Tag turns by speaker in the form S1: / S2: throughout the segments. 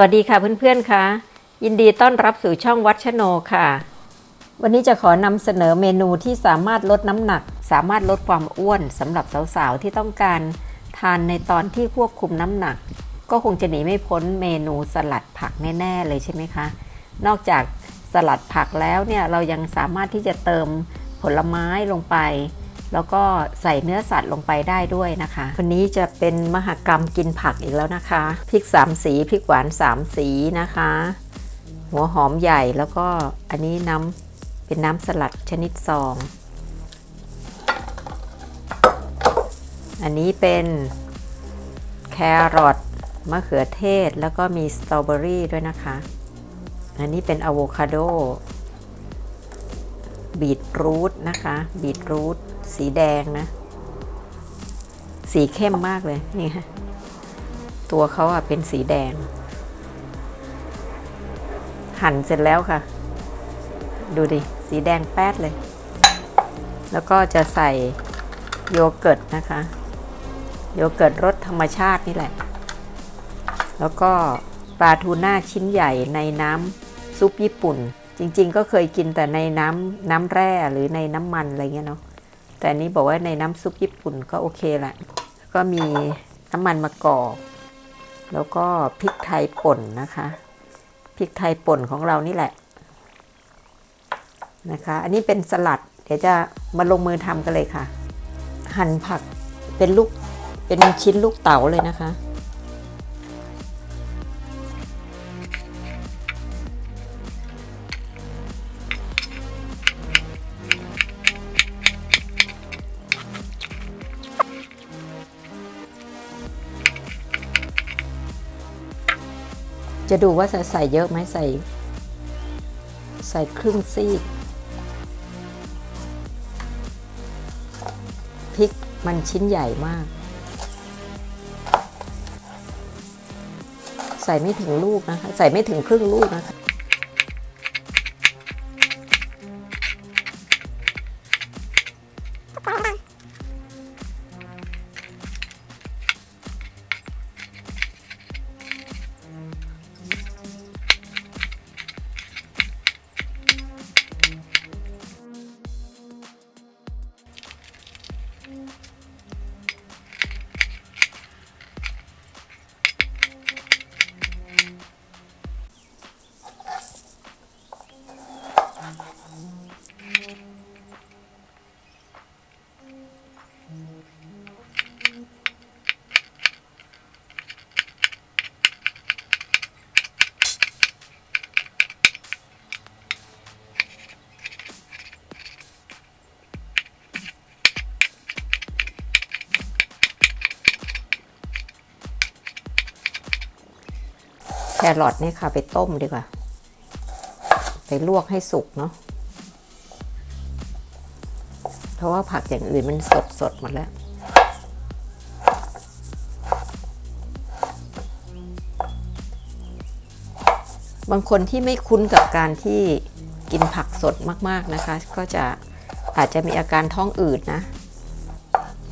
S1: วัสดีค่ะเพื่อนๆค่ะยินดีต้อนรับสู่ช่องวัดชโนค่ะ วันนี้จะขอนำเสนอเมนูที่สามารถลดน้ำหนัก สามารถลดความอ้วนสำหรับสาวๆที่ต้องการทานในตอนที่ควบคุมน้ำหนัก ก็คงจะหนีไม่พ้นเมนูสลัดผักแน่ๆเลยใช่ไหมคะ นอกจากสลัดผักแล้วเนี่ยเรายังสามารถที่จะเติมผลไม้ลงไป แล้วก็ใส่เนื้อสัตว์ลงไปได้ด้วยนะคะ วันนี้จะเป็นมหกรรมกินผักอีกแล้วนะคะ พริกสามสี พริกหวานสามสีนะคะ หัวหอมใหญ่แล้วก็อันนี้น้ำเป็นน้ำสลัดชนิดซอง อันนี้เป็นแครอทมะเขือเทศแล้วก็มีสตรอเบอรี่ด้วยนะคะ อันนี้เป็นอะโวคาโด บีทรูทนะคะ บีทรูทสีแดงนะ สีเข้มมากเลยนี่ฮะตัวเขาอะเป็นสีแดง หั่นเสร็จแล้วค่ะ ดูดิ สีแดงแป๊ดเลย แล้วก็จะใส่โยเกิร์ตนะคะ โยเกิร์ตรสธรรมชาตินี่แหละ แล้วก็ปลาทูน่าชิ้นใหญ่ในน้ำซุปญี่ปุ่น จริง ๆ ก็เคยกินแต่ในน้ำน้ำแร่หรือในน้ำมันอะไรเงี้ยเนาะแต่นนี้บอกว่าในน้ำซุปญี่ปุ่นก็โอเคแหละ ก็มีน้ำมันมะกอกแล้วก็พริกไทยป่นนะคะพริกไทยป่นของเรานี่แหละนะคะ อันนี้เป็นสลัด เดี๋ยวจะมาลงมือทำกันเลยค่ะ หั่นผักเป็นลูกเป็นชิ้นลูกเต๋าเลยนะคะ จะดูว่าจะใส่เยอะไหมใส่ ใส่ครึ่งซีกพริกมันชิ้นใหญ่มาก ใส่ไม่ถึงลูกนะคะ ใส่ไม่ถึงครึ่งลูกนะคะ รอทนี่ค่ะไปต้มดีกว่า ไปลวกให้สุกเนาะ เพราะว่าผักอย่างอื่นมันสดสดหมดแล้วบางคนที่ไม่คุ้นกับการที่กินผักสดมาก ๆนะคะ ก็จะอาจจะมีอาการท้องอืดนะ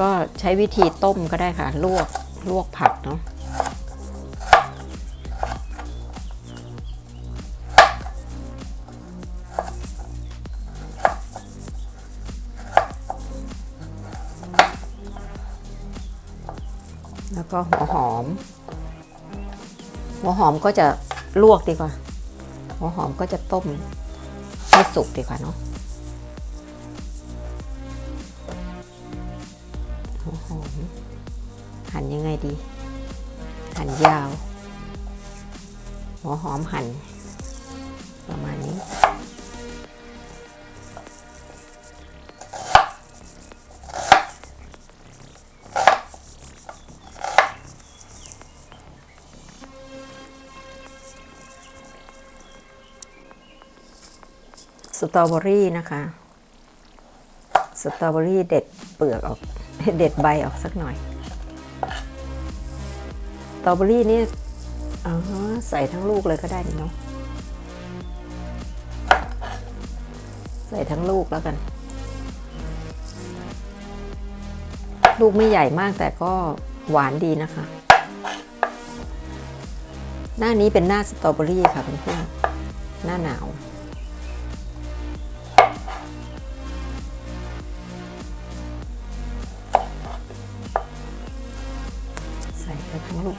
S1: ก็ใช้วิธีต้มก็ได้ค่ะ ลวกลวกผักเนาะ แล้วก็หัวหอม หัวหอมก็จะลวกดีกว่า หัวหอมก็จะต้มให้สุกดีกว่าเนาะหัวหอมหั่นยังไงดี หั่นยาว หัวหอมหั่น สตรอเบอรี่นะคะ สตรอเบอรี่เด็ดเปลือกออก เด็ดใบออกสักหน่อย สตรอเบอรี่นี่อ๋อใส่ทั้งลูกเลยก็ได้นี่เนาะ ใส่ทั้งลูกแล้วกัน ลูกไม่ใหญ่มากแต่ก็หวานดีนะคะ หน้านี้เป็นหน้าสตรอเบอรี่ค่ะเพื่อนๆหน้าหนาว ลูก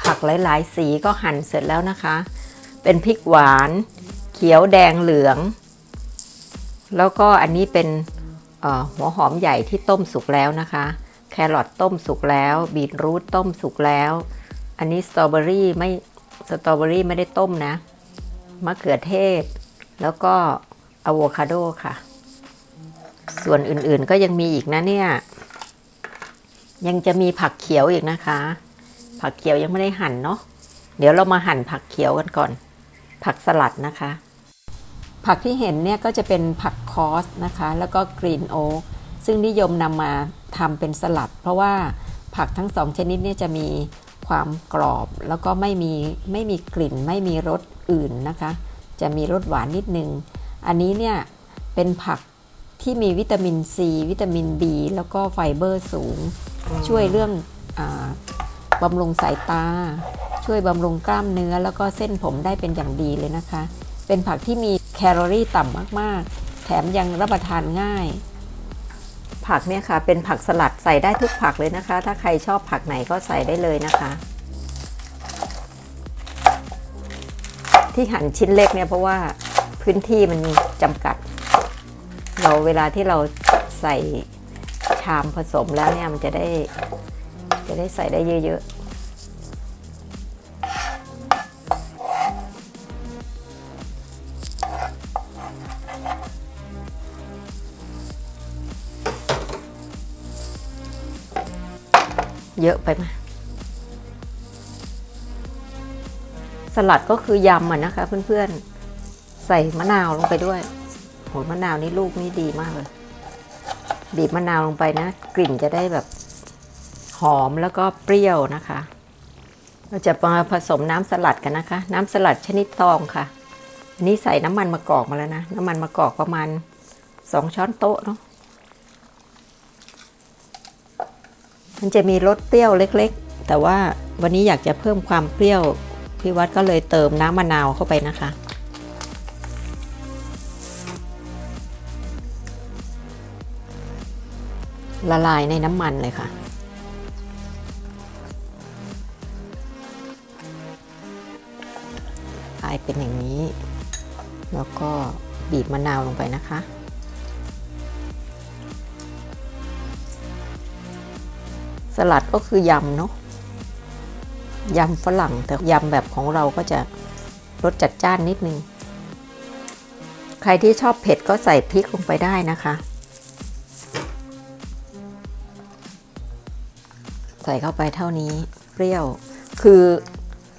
S1: ผักหลาย ๆ สีก็หั่นเสร็จแล้วนะคะ เป็นพริกหวาน เขียวแดงเหลือง แล้วก็อันนี้เป็นหัวหอมใหญ่ที่ต้มสุกแล้วนะคะ แครอทต้มสุกแล้ว บีทรูทต้มสุกแล้ว อันนี้สตรอเบอรี่ไม่สตรอเบอรี่ไม่ได้ต้มนะ มะเขือเทศ แล้วก็อะโวคาโดค่ะ ส่วนอื่นๆก็ยังมีอีกนะเนี่ย ยังจะมีผักเขียวอีกนะคะ ผักเขียวยังไม่ได้หั่นเนาะ เดี๋ยวเรามาหั่นผักเขียวกันก่อน ผักสลัดนะคะ ผักที่เห็นเนี่ยก็จะเป็นผักคอสนะคะ แล้วก็กรีนโอ๊กซึ่งนิยมนำมาทำเป็นสลัด เพราะว่าผักทั้งสองชนิดเนี่ยจะมี ความกรอบ แล้วก็ไม่มีไม่มีกลิ่น ไม่มีรสอื่นนะคะ จะมีรสหวานนิดนึง อันนี้เนี่ยเป็นผักที่มีวิตามินซีวิตามิน B แล้วก็ไฟเบอร์สูง ช่วยเรื่องอบำรุงสายตา ช่วยบำรุงกล้ามเนื้อ แล้วก็เส้นผมได้เป็นอย่างดีเลยนะคะ เป็นผักที่มีแคลอรี่ต่ำมาก ๆ แถมยังรับประทานง่าย ผักเนี่ยค่ะ เป็นผักสลัดใส่ได้ทุกผักเลยนะคะ ถ้าใครชอบผักไหนก็ใส่ได้เลยนะคะ ที่หั่นชิ้นเล็กเนี่ยเพราะว่าพื้นที่มันจำกัด เราเวลาที่เราใส่ชามผสมแล้วเนี่ยมันจะได้จะได้ใส่ได้เยอะๆ เยอะไปไหมสลัดก็คือยำอะนะคะเพื่อนๆ ใส่มะนาวลงไปด้วยโหมะนาวนี่ลูกนี่ดีมากเลย บีบมะนาวลงไปนะ กลิ่นจะได้แบบหอมแล้วก็เปรี้ยวนะคะ เราจะมาผสมน้ำสลัดกันนะคะ น้ำสลัดชนิดซองค่ะอันนี้ใส่น้ำมันมะกอกมาแล้วนะ น้ำมันมะกอกประมาณสองช้อนโต๊ะเนาะ มันจะมีรสเปรี้ยวเล็กๆ แต่ว่าวันนี้อยากจะเพิ่มความเปรี้ยว พี่วัดก็เลยเติมน้ำมะนาวเข้าไปนะคะ ละลายในน้ำมันเลยค่ะลายเป็นอย่างนี้ แล้วก็บีบมะนาวลงไปนะคะ ลัดก็คือยำเนาะยำฝรั่งแต่ยำแบบของเราก็จะรสจัดจ้านนิดนึง ใครที่ชอบเผ็ดก็ใส่พริกลงไปได้นะคะ ใส่เข้าไปเท่านี้เปรี้ยว คือ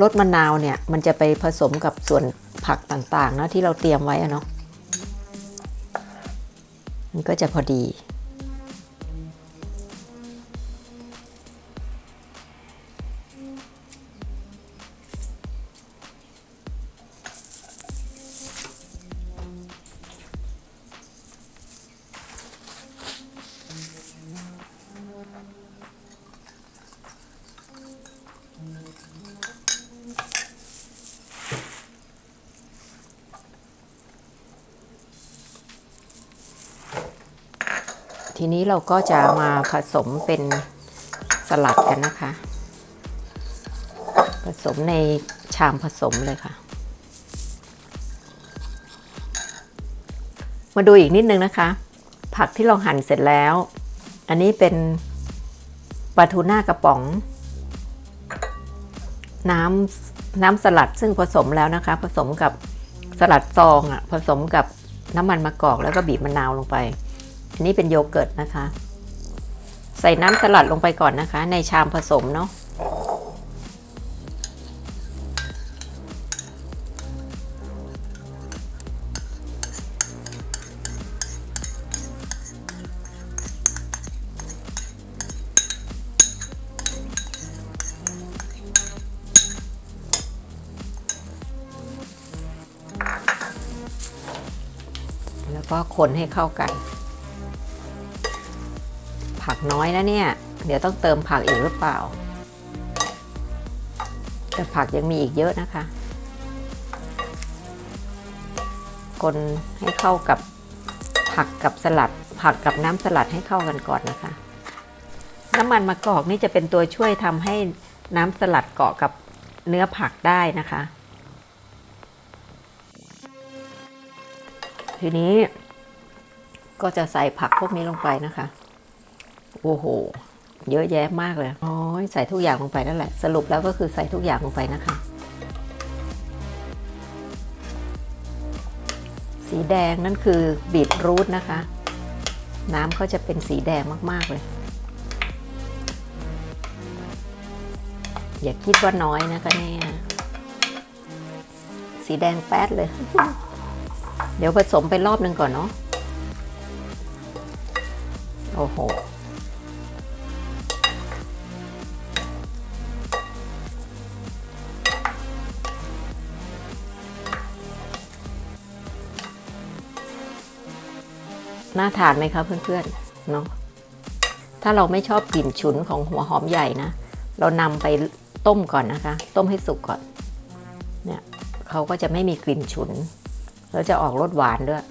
S1: รสมะนาวเนี่ย มันจะไปผสมกับส่วนผักต่างๆนะที่เราเตรียมไว้อะเนาะมันก็จะพอดี ทีนี้เราก็จะมาผสมเป็นสลัดกันนะคะ ผสมในชามผสมเลยค่ะ มาดูอีกนิดนึงนะคะ ผักที่เราหั่นเสร็จแล้ว อันนี้เป็นปลาทูน่ากระป๋อง น้ำน้ำสลัดซึ่งผสมแล้วนะคะ ผสมกับสลัดซองอะ่ะผสมกับน้ำมันมะกอกแล้วก็บีบมะนาวลงไป นี่เป็นโยเกิร์ตนะคะ ใส่น้ำสลัดลงไปก่อนนะคะ ในชามผสมเนาะแล้วก็คนให้เข้ากัน ผักน้อยนะเนี่ย เดี๋ยวต้องเติมผักอีกหรือเปล่า แต่ผักยังมีอีกเยอะนะคะ คนให้เข้ากับผักกับสลัด ผักกับน้ำสลัดให้เข้ากันก่อนนะคะ น้ำมันมะกอกนี่จะเป็นตัวช่วยทำให้น้ำสลัดเกาะกับเนื้อผักได้นะคะ ทีนี้ก็จะใส่ผักพวกนี้ลงไปนะคะ โอ้โห เยอะแยะมากเลยโอ้ยใส่ทุกอย่างลงไปนั่นแหละ สรุปแล้วก็คือใส่ทุกอย่างลงไปนะคะ สีแดงนั่นคือบีทรูทนะคะ น้ำเขาจะเป็นสีแดงมากๆเลย อย่าคิดว่าน้อยนะคะเนี่ยสีแดงแป๊ดเลย เดี๋ยวผสมไปรอบหนึ่งก่อนเนาะโอ้โห น่าทานไหมคะเพื่อนๆเนาะถ้าเราไม่ชอบกลิ่นฉุนของหัวหอมใหญ่นะ เรานำไปต้มก่อนนะคะ ต้มให้สุกก่อน เนี่ยเขาก็จะไม่มีกลิ่นฉุน แล้วจะออกรสหวานด้วย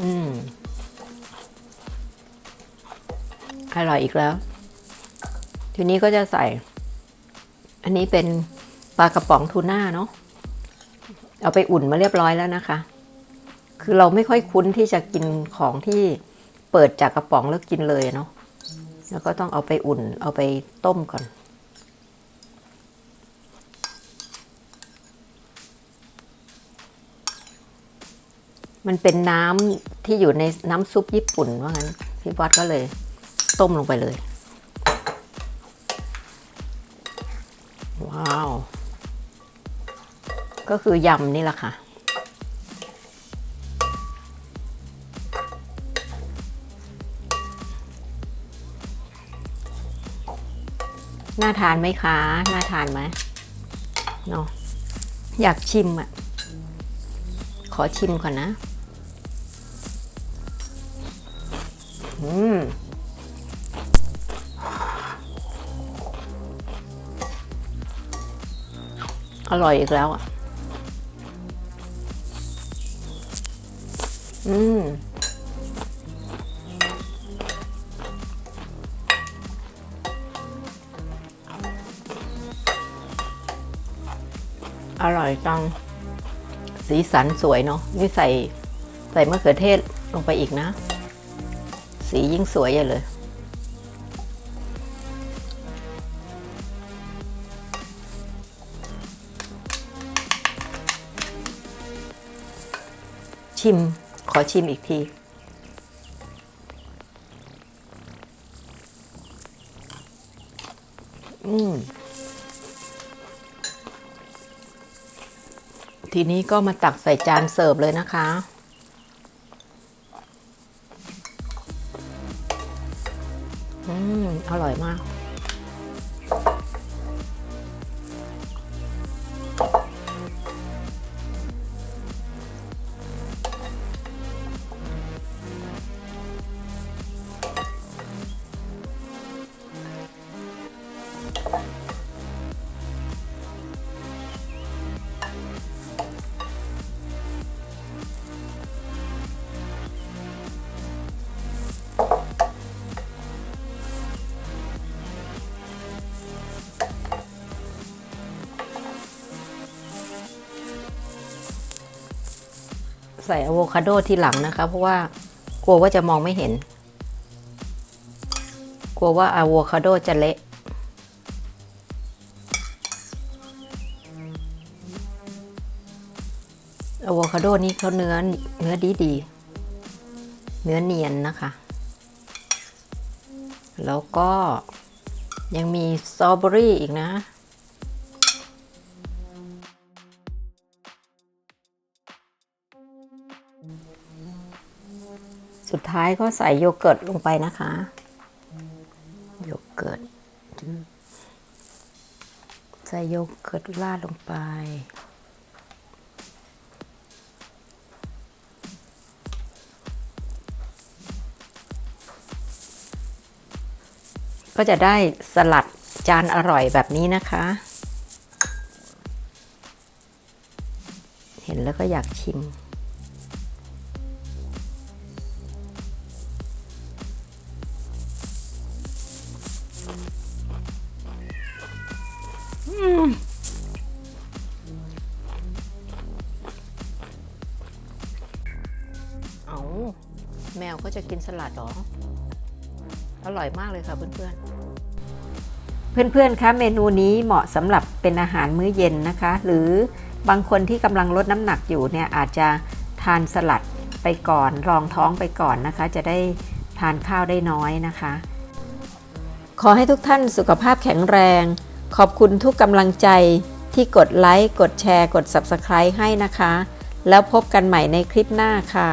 S1: อืม อร่อยอีกแล้ว ทีนี้ก็จะใส่ อันนี้เป็นปลากระป๋องทูน่าเนาะ เอาไปอุ่นมาเรียบร้อยแล้วนะคะ คือเราไม่ค่อยคุ้นที่จะกินของที่เปิดจากกระป๋องแล้วกินเลยเนาะ แล้วก็ต้องเอาไปอุ่น เอาไปต้มก่อนมันเป็นน้ำที่อยู่ในน้ำซุปญี่ปุ่นว่างั้นพี่วัดก็เลยต้มลงไปเลย ก็คือยำนี่แหละค่ะ น่าทานไหมคะ น่าทานไหมเนาะอยากชิมอะ ขอชิมก่อนนะ อืมอร่อยอีกแล้วอะ อืมอร่อยจัง สีสันสวยเนาะนี่ใส่ใส่มะเขือเทศลงไปอีกนะ สียิ่งสวยใหญ่เลย ชิม ขอชิมอีกที อืม ทีนี้ก็มาตักใส่จานเสิร์ฟเลยนะคะอืม อร่อยมาก ใส่อะโวคาโดที่หลังนะคะ เพราะว่ากลัวว่าจะมองไม่เห็น กลัวว่าอะโวคาโดจะเละอะโวคาโดนี่เขาเนื้อเนื้อดีดีเนื้อเนียนนะคะ แล้วก็ยังมีสตรอเบอรี่อีกนะ สุดท้ายก็ใส่โยเกิร์ตลงไปนะคะ โยเกิร์ตใส่โยเกิร์ตราดลงไป ก็จะได้สลัดจานอร่อยแบบนี้นะคะ เห็นแล้วก็อยากชิม สลัดเหรออร่อยมากเลยค่ะเพื่อนๆ เพื่อนๆ คะเมนูนี้เหมาะสำหรับเป็นอาหารมื้อเย็นนะคะ หรือบางคนที่กำลังลดน้ำหนักอยู่เนี่ยอาจจะทานสลัดไปก่อน รองท้องไปก่อนนะคะ จะได้ทานข้าวได้น้อยนะคะ ขอให้ทุกท่านสุขภาพแข็งแรง ขอบคุณทุกกำลังใจที่กดไลค์ กดแชร์ กด Subscribe ให้นะคะ แล้วพบกันใหม่ในคลิปหน้าค่ะ